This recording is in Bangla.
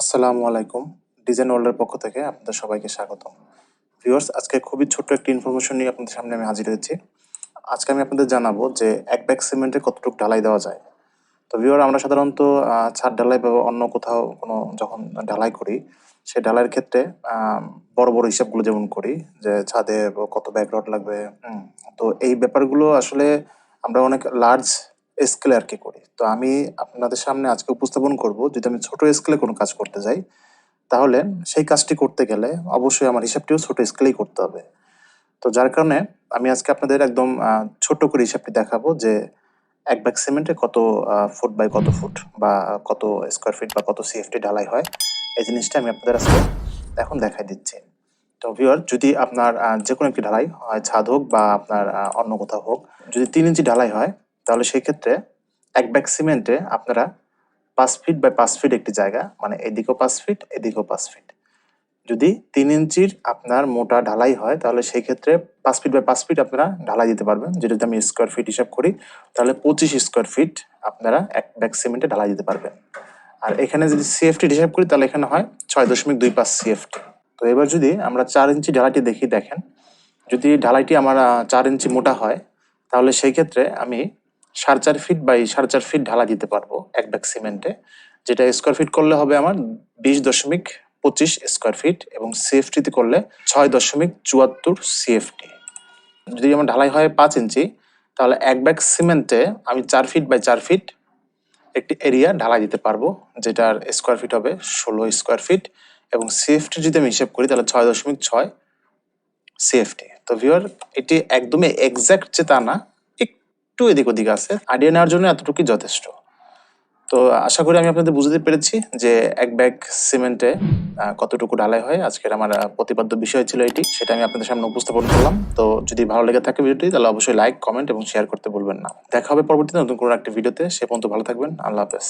আসসালামু আলাইকুম, ডিজাইন ওয়ার্ল্ডের পক্ষ থেকে আপনাদের সবাইকে স্বাগতম। ভিউয়ার্স, আজকে খুবই ছোট্ট একটি ইনফরমেশন নিয়ে আপনাদের সামনে আমি হাজির হয়েছি। আজকে আমি আপনাদের জানাব যে এক ব্যাগ সিমেন্টে কতটুকু ঢালাই দেওয়া যায়। তো ভিউয়ার আমরা সাধারণত ছাদ ঢালাই বা অন্য কোথাও কোনো যখন ঢালাই করি, সেই ঢালাইয়ের ক্ষেত্রে বড় বড় হিসাবগুলো যেমন করি, যে ছাদে কত ব্যাগ রড লাগবে তো এই ব্যাপারগুলো আসলে আমরা অনেক লার্জ স্কেলে আর কি করি। তো আমি আপনাদের সামনে আজকে উপস্থাপন করব। যদি আমি ছোট স্কেলে কোনো কাজ করতে যাই, তাহলে সেই কাজটি করতে গেলে অবশ্যই আমার হিসাবটিও ছোট স্কেলেই করতে হবে। তো যার কারণে আমি আজকে আপনাদের একদম ছোট্ট করে হিসাবটি দেখাবো যে এক ব্যাগ সিমেন্টে কত ফুট বাই কত ফুট বা কত স্কোয়ার ফিট বা কত সিএফটি ঢালাই হয়, এই জিনিসটা আমি আপনাদের আজকে এখন দেখাই দিচ্ছি। তো ভিউয়ার যদি আপনার যে কোনো একটি ঢালাই হয়, ছাদ হোক বা আপনার অন্য কোথাও হোক, যদি তিন ইঞ্চি ঢালাই হয়, তাহলে সেই ক্ষেত্রে এক ব্যাগ সিমেন্টে আপনারা পাঁচ ফিট বাই পাঁচ ফিট একটি জায়গা মানে এদিকেও পাঁচ ফিট, এদিকেও পাঁচ ফিট। যদি তিন ইঞ্চির আপনার মোটা ঢালাই হয়, তাহলে সেই ক্ষেত্রে পাঁচ ফিট বাই পাঁচ ফিট আপনারা ঢালাই দিতে পারবেন। যেটা যদি আমি স্কোয়ার ফিট হিসাব করি, তাহলে পঁচিশ স্কোয়ার ফিট আপনারা এক ব্যাগ সিমেন্টে ঢালাই দিতে পারবেন। আর এখানে যদি সিএফটি হিসাব করি, তাহলে এখানে হয় ছয় দশমিক দুই পাঁচ সিএফটি তো এবার যদি আমরা চার ইঞ্চি ঢালাইটি দেখি, দেখেন। যদি ঢালাইটি আমার চার ইঞ্চি মোটা হয়, তাহলে সেই ক্ষেত্রে আমি সাড়ে চার ফিট বাই সাড়ে চার ফিট ঢালা দিতে পারব এক ব্যাগ সিমেন্টে যেটা স্কোয়ার ফিট করলে হবে আমার বিশ দশমিক পঁচিশ স্কোয়ার ফিট এবং সিএফটিতে করলে ছয় দশমিক চুয়াত্তর সিএফটি যদি আমার ঢালাই হয় পাঁচ ইঞ্চি, তাহলে এক ব্যাগ সিমেন্টে আমি চার ফিট বাই চার ফিট একটি এরিয়া ঢালাই দিতে পারব, যেটার স্কোয়ার ফিট হবে ষোলো স্কোয়ার ফিট এবং সিএফটি যদি আমি হিসেব করি, তাহলে ছয় দশমিক ছয় সিএফটি তো ভিউয়ার এটি একদমই এক্স্যাক্ট যে তা না একটু এদিক ওদিক আছে। আইডিয়া নেওয়ার জন্য এতটুকুই যথেষ্ট। তো আশা করি আমি আপনাদের বুঝতে পেরেছি যে এক ব্যাগ সিমেন্টে কতটুকু ঢালাই হয়। আজকের আমার প্রতিপাদ্য বিষয় ছিল এটি, সেটা আমি আপনাদের সামনে উপস্থাপন করলাম। তো যদি ভালো লেগে থাকে ভিডিওটি, তাহলে অবশ্যই লাইক কমেন্ট এবং শেয়ার করতে বলবেন না। দেখা হবে পরবর্তীতে নতুন কোনো একটা ভিডিওতে। সে পর্যন্ত ভালো থাকবেন। আল্লাহ হাফেজ।